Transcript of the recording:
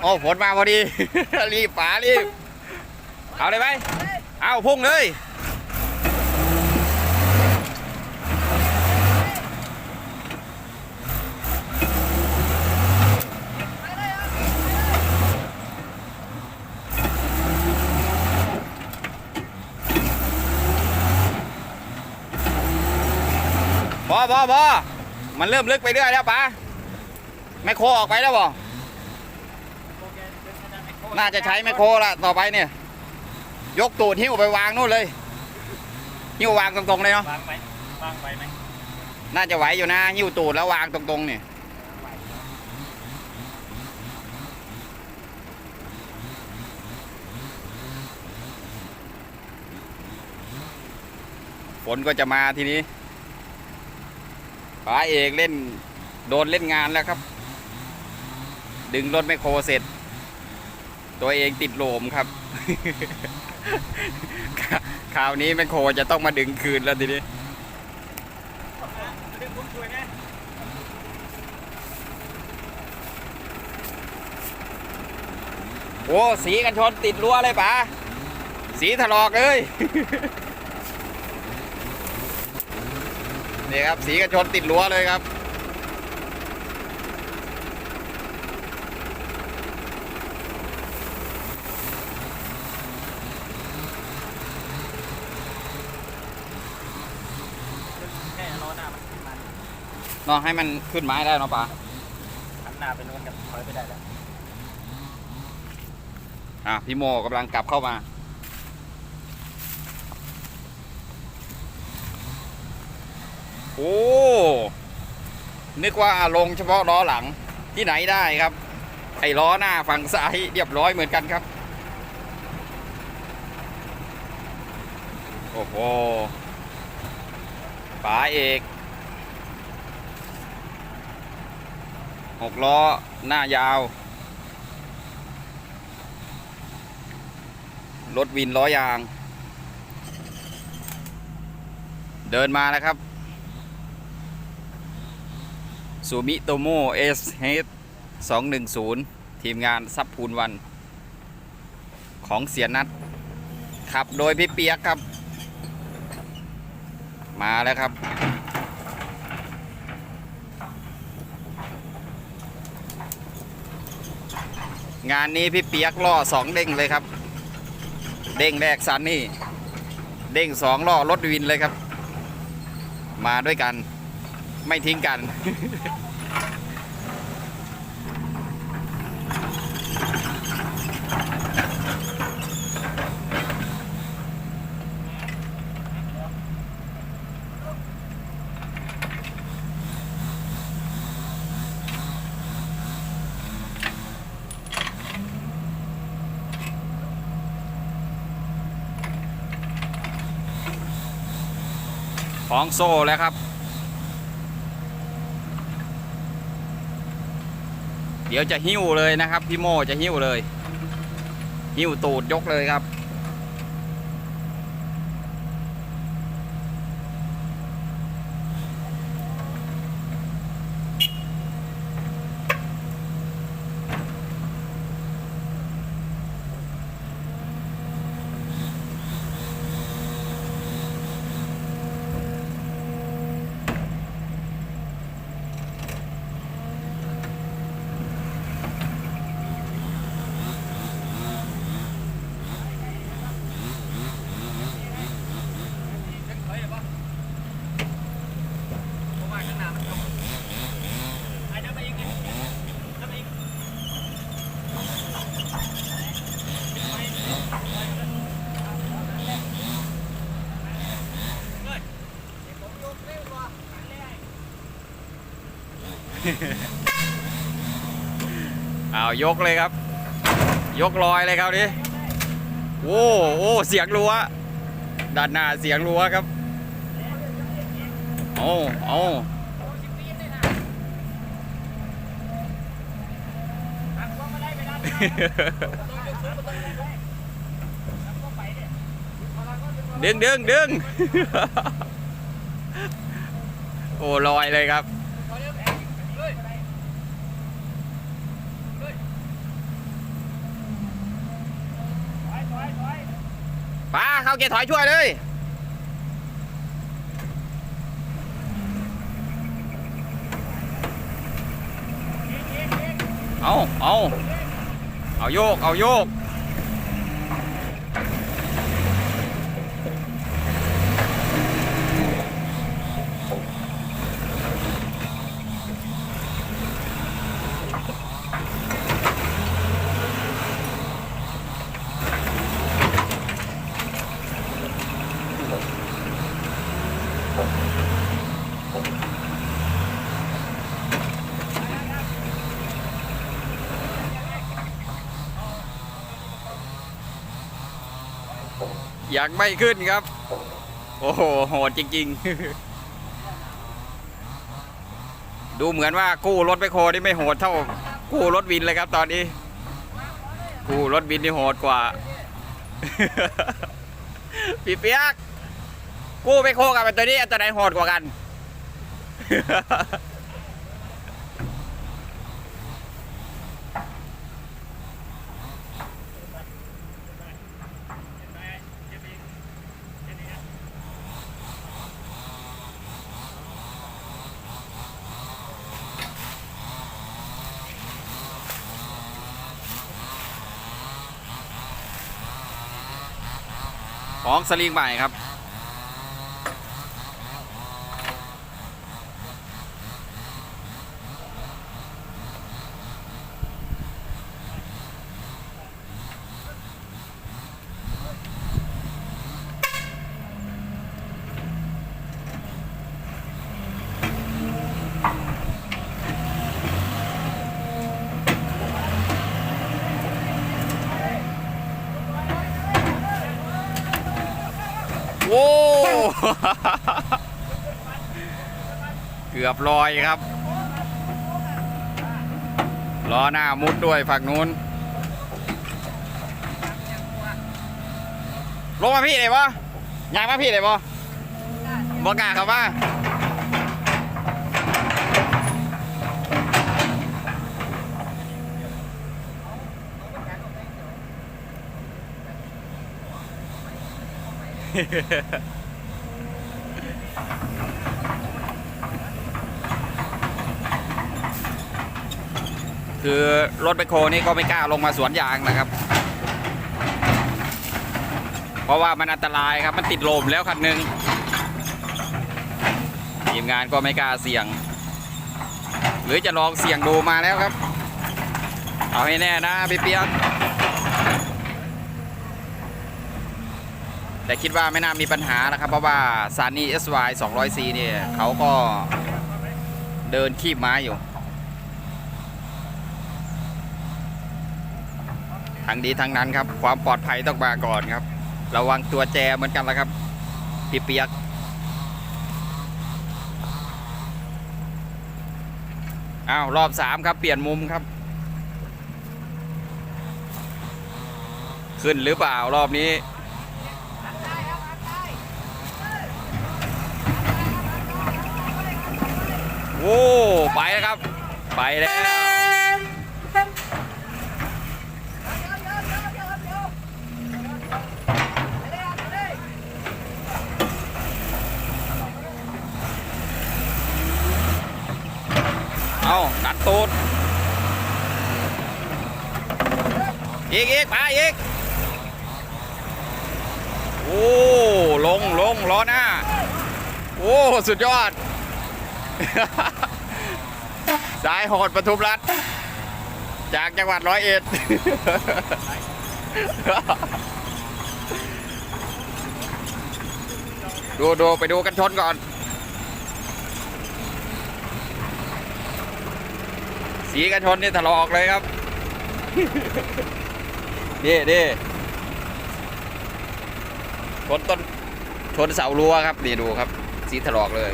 โอ้ฝนมาพอดี รีบป๋ารีบ เอาเลยไหมเอาพุ่งเลย พอพอพอมันเริ่มลึกไปเรื่อยแล้วป๋าแมคโคออกไปแล้วบ่โอ นขนาดไมโครน่าจะใช้แมคโครละต่อไปเนี่ย ยกตูดหิ้วไปวางนู่นเลยหิ้ววางตรงๆเลยเนาะวางไหมวางไว้ไหมน่าจะไหวอยู่นะหิ้วตูดแล้ววางตรงๆเนี่ยฝนก็จะมาทีนี้ป๋าเอกเล่นโดนเล่นงานแล้วครับ ดึงรถแมคโครเสร็จ ตัวเองติดโหลมครับ คราวนี้แมคโครจะต้องมาดึงคืนแล้วทีนี้โอ้สีกันชนติดรั้วเลยป๋าสีถลอกเลยนี่ครับสีกันชนติดรั้วเลยครับ แค่ล้อหน้ามันขึ้นมา เนาะให้มันขึ้นไม้ได้เนาะป๋าหันหน้าไปโน้นกับถอยไปได้แล้วอะพี่โมกำลังกลับเข้ามาโอ้นึกว่าลงเฉพาะล้อหลังที่ไหนได้ครับ ไอ้ล้อหน้าฝั่งซ้ายเรียบร้อยเหมือนกันครับ โอ้โหป๋าเอก หกล้อหน้ายาว รถวินล้อยาง เดินมาแล้วครับซูมิโตโมเอสเฮด210ทีมงานซับพูนวัน ของเสียนัดขับโดยพี่เปียกครับ มาแล้วครับ งานนี้พี่เปียกล่อสองเด้งเลยครับ เด้งแรกซันนี่ เด้งสองล่อรถวินเลยครับ มาด้วยกัน ไม่ทิ้งกัน ของโซ่แล้วครับ เดี๋ยวจะหิ้วเลยนะครับ พี่โมจะหิ้วเลย หิ้วตูดยกเลยครับ ดึงถอยเลยปะเพราะว่าข้างหน้ามันยกไอ้เดินไปอีกไงเดินไปอีก เอายกเลยครับ ยกลอยเลยครับนี้โอ้โอ้เสียงรัวด้านหน้าเสียงรัวครับเอาเอาดึงดึงดึงโอ้ลอยเลยครับ ป้าเข้าเกียร์ถอยช่วยเลย เอาเอาเอาโยก เอาโยก ยังไม่ขึ้นครับ โอ้โหโหดจริง ๆ ดูเหมือนว่ากู้รถไปโคนี่ไม่โหดเท่า กู้รถวินเลยครับ ตอนนี้ กู้รถวินนี่โหดกว่า พี่เปียกกู้ไปโคกับไอ้ตัวนี้ตัวไหนโหดกว่ากัน ของสลิงใหม่ครับ โว้ เกือบลอยครับล้อหน้ามุดด้วยฝั่งนู้น ลงมาพี่เลยปะยางมาพี่เลยปะบอกกาครับว่า คือรถแบคโคนี่ก็ไม่กล้าลงมาสวนยางนะครับ เพราะว่ามันอันตรายครับมันติดลมแล้วคันหนึ่งทีมงานก็ไม่กล้าเสี่ยง หรือจะลองเสี่ยงดูมาแล้วครับ เอาให้แน่นะพี่เปียก แต่คิดว่าไม่น่ามีปัญหานะครับ เพราะว่าซานี่ SY 200C เนี่ยเขาก็เดินคีบไม้อยู่ทั้งดีทั้งนั้นครับ ความปลอดภัยต้องมาก่อนครับ ระวังตัวแจเหมือนกันแล้วครับพี่เปียกอ้าวรอบสามครับ เปลี่ยนมุมครับ ขึ้นหรือเปล่ารอบนี้ โอ้ไปแล้วครับ ไปแล้วเอาดันตูดอีกอีกไปอีกโอ้ลงลงล้อหน้า โอ้ สุดยอด สายโหดปทุมรัฐ จากจังหวัดร้อยเอ็ด ดูดูไปดูกันชนก่อนสีกันชนนี่ถลอกเลยครับนี่นี่ชนต้นชนเสารั้วครับ นี่ดูครับ สีถลอกเลย